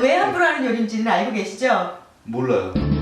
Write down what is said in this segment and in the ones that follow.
왜 함부로 하는 요리인지는 알고 계시죠? 몰라요.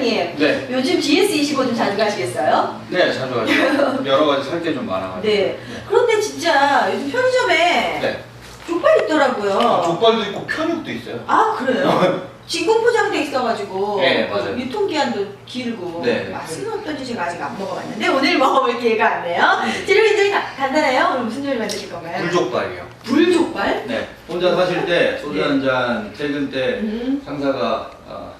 팀장님, 네. 요즘 GS25 좀 자주 가시겠어요? 네, 자주 가죠. 여러 가지 살 게 좀 많아가지고. 네. 그런데 진짜 요즘 편의점에 네. 족발 있더라고요. 아, 족발도 있고 편육도 있어요. 아 그래요? 진공 포장돼 있어가지고 네, 맞아요. 유통기한도 길고 네. 맛은 어떤지 제가 아직 안 먹어봤는데 오늘 먹어볼 기회가 왔네요. 재료 굉장히 가- 간단해요. 오늘 무슨 요리 만드실 건가요? 불족발이요. 불족발? 네. 혼자 사실 때 소주 네. 한잔 퇴근 때 음. 상사가 어,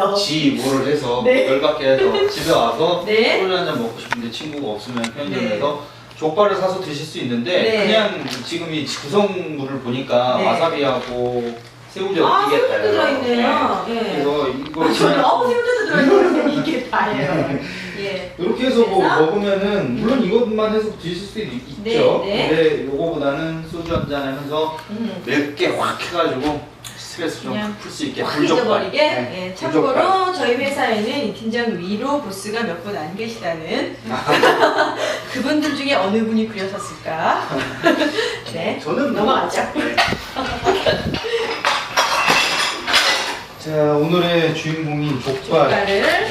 열받겠어. 지 뭐를 해서 네. 열받게 해서 집에 와서 네. 소주 한잔 먹고 싶은데 친구가 없으면 편의점에서 족발을 사서 드실 수 있는데 네. 그냥 지금 이 구성물을 보니까 네. 와사비하고 새우젓 아 이게 새우젓도 다예요. 들어있네요. 네. 예. 그래서 이걸 아, 저는 그냥 아무 새우젓도 들어있는데 이게 다예요. 예. 이렇게 해서 뭐 그래서? 먹으면은 물론 이것만 해서 드실 수도 있- 네, 있죠. 네. 근데 요거보다는 소주 한 잔 하면서 음. 맵게 확 해가지고 스트레스 좀 그냥 풀 수 있게 확 불족발. 잊어버리게. 네, 예, 불족발. 참고로 저희 회사에는 이 팀장 위로 보스가 몇 분 안 계시다는 그분들 중에 어느 분이 그려섰을까? 네. 저는 뭐- 넘어가죠. 자 오늘의 주인공인 족발. 족발을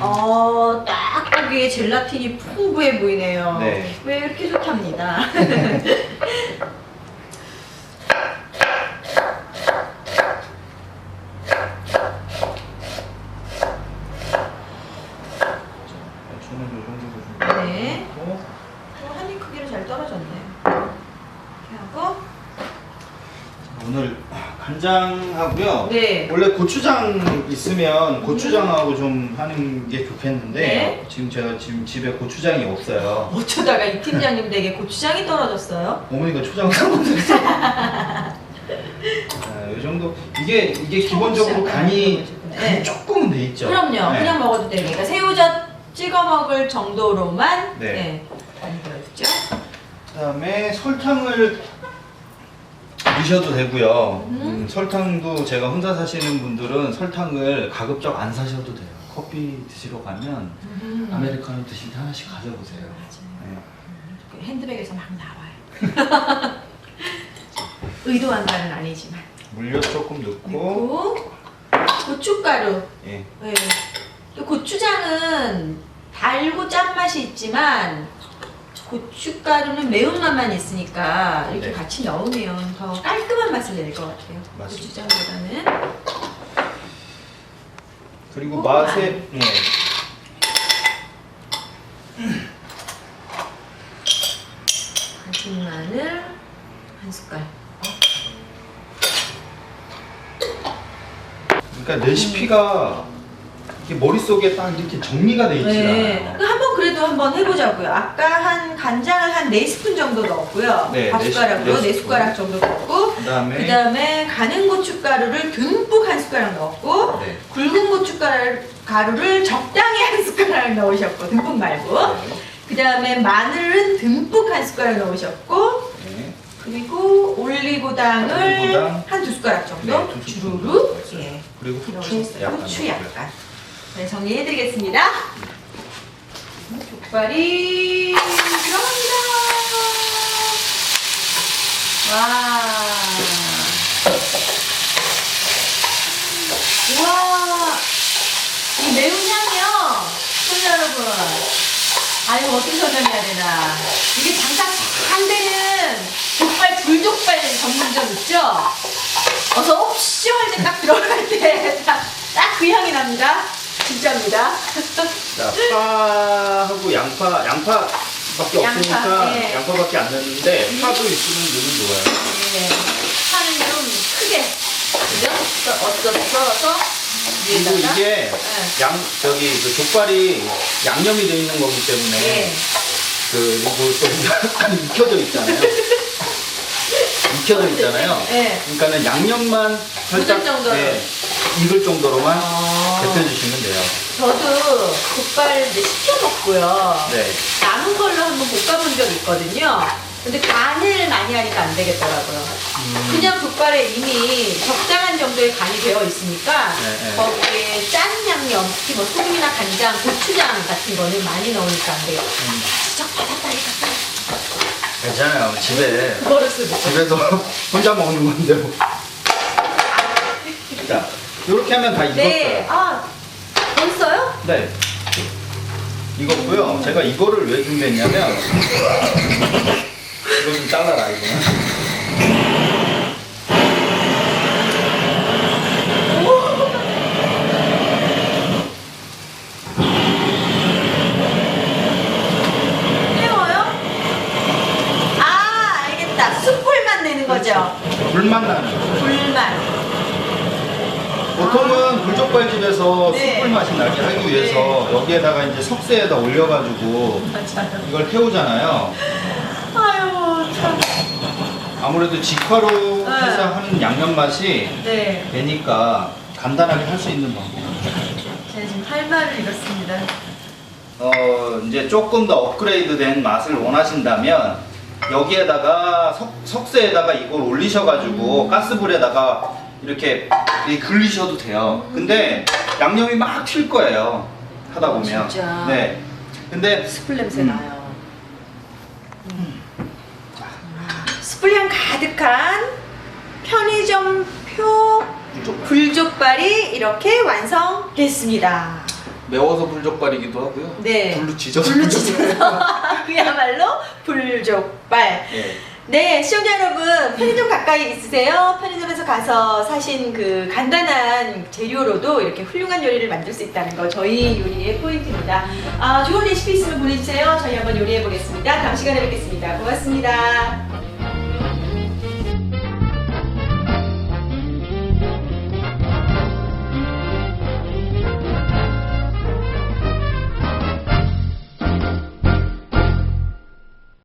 어, 딱 보기에 젤라틴이 풍부해 보이네요. 네. 왜 이렇게 좋답니다. 저는 요 정도 좀. 네. 넣고. 한입 크기로 잘 떨어졌네. 이렇게 하고 오늘 간장하고요. 네. 원래 고추장 있으면 고추장하고 좀 하는 게 좋겠는데 네. 지금 제가 지금 집에 고추장이 없어요. 어쩌다가 이 팀장님 댁에 고추장이 떨어졌어요? 어머니가 초장 사먹었어요. 이 정도 이게 이게 기본적으로 간이 네. 간이 조금은 돼 있죠. 그럼요. 네. 그냥 먹어도 되니까 새우젓 찍어 먹을 정도로만 네. 네. 많이 들어있죠. 그다음에 설탕을 넣으셔도 되고요. 음. 음, 설탕도 제가 혼자 사시는 분들은 설탕을 가급적 안 사셔도 돼요. 커피 드시러 가면 음. 아메리카노 드실 때 하나씩 가져보세요. 맞아요. 네. 그 핸드백에서 막 나와요. 의도한 말은 아니지만. 물엿 조금 넣고, 그리고 고춧가루. 예. 네. 또 고추장은 달고 짠맛이 있지만 고춧가루는 매운맛만 있으니까 이렇게 네. 같이 넣으면 더 깔끔한 맛을 낼 것 같아요. 맞습니다. 고추장보다는. 그리고 어, 맛에 예. 다진 마늘 한 숟갈. 그러니까 레시피가 이게 머릿속에 딱 이렇게 정리가 돼 있지 네. 않아요. 그 그래도 한번 해보자고요. 아까 한 간장을 한 4스푼 정도 넣었고요. 네, 밥네 숟가락으로 네 4숟가락 정도 넣고 그다음에 그 다음에 가는 고춧가루를 듬뿍 한 숟가락 넣었고 네. 굵은 고춧가루를 적당히 한 숟가락 넣으셨고 듬뿍 말고 네. 그 다음에 마늘은 듬뿍 한 숟가락 넣으셨고 네. 그리고 올리고당을 올리고당. 한두 숟가락 정도 네, 주르륵. 예, 그리고 후추 넣으셨어요. 약간 후추. 약간 네, 정리해드리겠습니다 족발이 들어갑니다. 와. 우와. 이 매운 향이요. 시청자 여러분? 아유 어떻게 설명해야 되나? 이게 장사 잘 되는 족발 불족발 전문점 있죠? 어서 옵쇼 할 때 딱 들어갈 때 딱 그 향이 납니다 진짜입니다 자, 파하고 양파, 양파밖에 양파, 없으니까 네. 양파밖에 안 넣는데 파도 있으면 넣으면 좋아요. 네. 파는 좀 크게 그죠? 써- 어쩌 썰어서 그리고 위에다가 이게 네. 양 저기 그 족발이 양념이 돼 있는 거기 때문에 예. 그 그리고 또 익혀져 있잖아요. 익혀져 있잖아요. 예. 그러니까는 양념만 살짝 정도로. 예, 익을 정도로만 아. 데펴주시면 돼요. 저도 족발 이제 시켜 먹고요. 네. 남은 걸로 한번 볶아본 적 있거든요. 근데 간을 많이 하니까 안 되겠더라고요. 음. 그냥 족발에 이미 적당한 정도의 간이 되어 있으니까 네, 네. 거기에 짠 양념, 특히 뭐 소금이나 간장, 고추장 같은 거는 많이 넣으니까 안 돼요. 음, 진짜 바닥다리가 괜찮아요. 집에 그거를 쓰고. 집에서 혼자 먹는 건데. 뭐. 자, 이렇게 하면 다 익었어요. 네. 아, 벌써요? 네. 익었고요. 제가 이거를 왜 준비했냐면 이거 좀 잘라라 이거는. 매워요? 아, 알겠다. 숯불만 내는 거죠? 불맛 나는. 거. 불만. 보통은 불족발집에서 네. 숯불 맛이 나게 하기 위해서 여기에다가 이제 석쇠에다 올려가지고 맞아요. 이걸 태우잖아요. 아유, 참. 아무래도 직화로 네. 해서 하는 양념 맛이 네. 되니까 간단하게 할 수 있는 방법. 제가 지금 할 말을 잃었습니다. 어 이제 조금 더 업그레이드된 맛을 원하신다면 여기에다가 석, 석쇠에다가 이걸 올리셔가지고 가스불에다가 이렇게 이 굴리셔도 돼요. 근데 양념이 막 튈 거예요. 하다 보면. 아, 진짜? 네. 근데 숯불 냄새 음. 나요. 숯불향 가득한 편의점표 불족발. 불족발이 이렇게 완성됐습니다. 매워서 불족발이기도 하고요. 네. 불로 지져서 불로. 찢어서 그야말로 불족발. 예. 네, 시청자 여러분, 편의점 가까이 있으세요? 편의점에서 가서 사신 그 간단한 재료로도 이렇게 훌륭한 요리를 만들 수 있다는 거 저희 요리의 포인트입니다. 아, 좋은 레시피 있으면 보내주세요. 저희 한번 요리해 보겠습니다. 다음 시간에 뵙겠습니다. 고맙습니다.